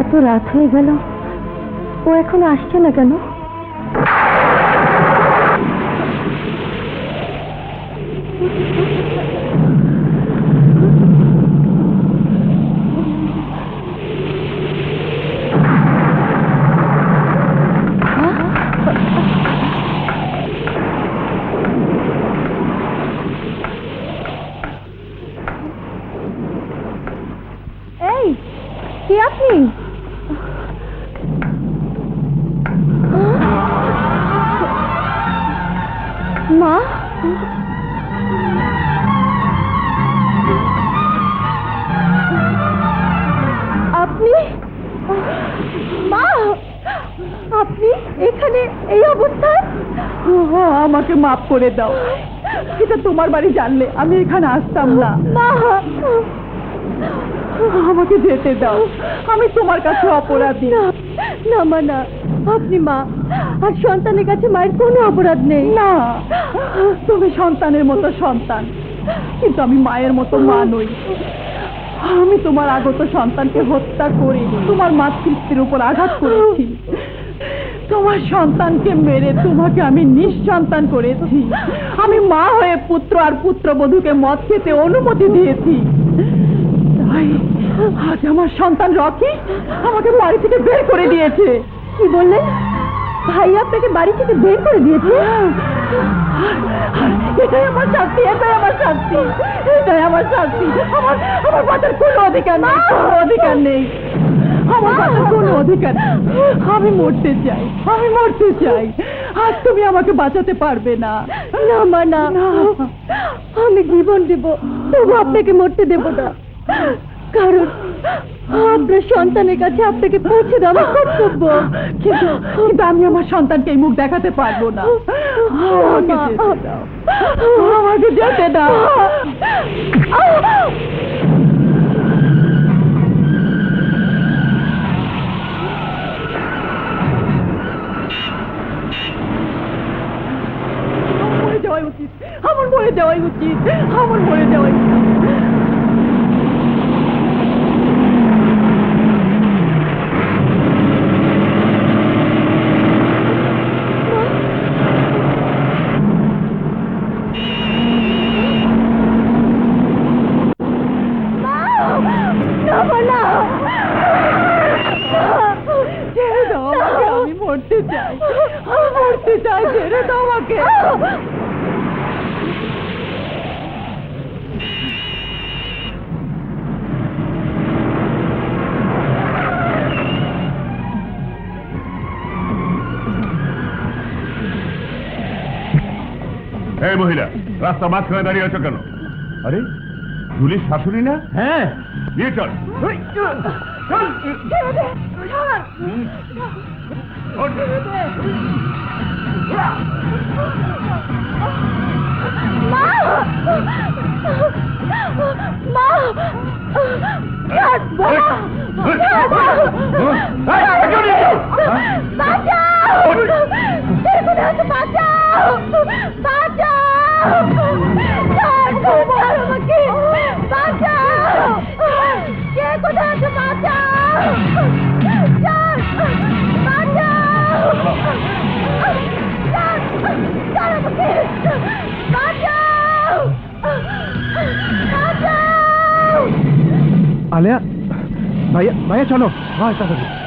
এত রাত হয়ে গেল। ও এখনও আসছে না কেন? এই কে আপনি? আপনি এখানে এই অবস্থায়? আমাকে মাফ করে দাও। এটা তোমার বাড়ি জানলে আমি এখানে আসতাম না। আমাকে যেতে দাও। আমি তোমার কাছে অপরাধী। না না মা না। আপনি মা আর সন্তানের কাছে মায়ের কোনো অপরাধ নেই। না তুমি সন্তানের মতো সন্তান। কিন্তু আমি মায়ের মতো মা নই। আমি তোমার আগত সন্তানকে হত্যা করি তোমার মাতৃত্বের উপর আঘাত করেছি। তোমার সন্তানকে মেরে তোমাকে আমি নিঃসন্তান করেছি। আমি মা হয়ে পুত্র আর পুত্রবধূকে মদ খেতে অনুমতি দিয়েছি। তাই আজ আমার সন্তান রকি আমাকে বাড়ি থেকে বের করে দিয়েছে। কি বললেন ভাই আপনাকে বাড়ি থেকে বের করে দিয়েছে? এটাই আমার শাস্তি এটাই আমার শাস্তি এটাই আমার শাস্তি। আমার আমার বাঁচার কোনো অধিকার নেই কোনো অধিকার নেই। আমার বাঁচার কোনো অধিকার নেই। আমি মরতে চাই আমি মরতে চাই। আজ তুমি আমাকে বাঁচাতে পারবে না। না মা না। না। আমি জীবন দেব তবু আপনাকে মরতে দেব না। কারণ আপনার সন্তানের কাছে আপনাকে পৌঁছে দেওয়া আমার কর্তব্য। কিন্তু কিন্তু আমি আমার সন্তানকে এই মুখ দেখাতে পারব না। আমাকে যেতে দাও। আমাকে যেতে দাও। যাওয়াই উচিত। আমার মরে যাওয়াই আমি মরতে চাই। মরতে চাই ছেড়ে দাও আমাকে। এই মহিলা রাস্তা মাঝখানে দাঁড়িয়ে আছো কেন আরে জুলির শাশুড়ি না হ্যাঁ নিয়ে চল মা বাঁচাও আলিয়া ভাইয়া ভাইয়া চলো। হয় তাড়াতাড়ি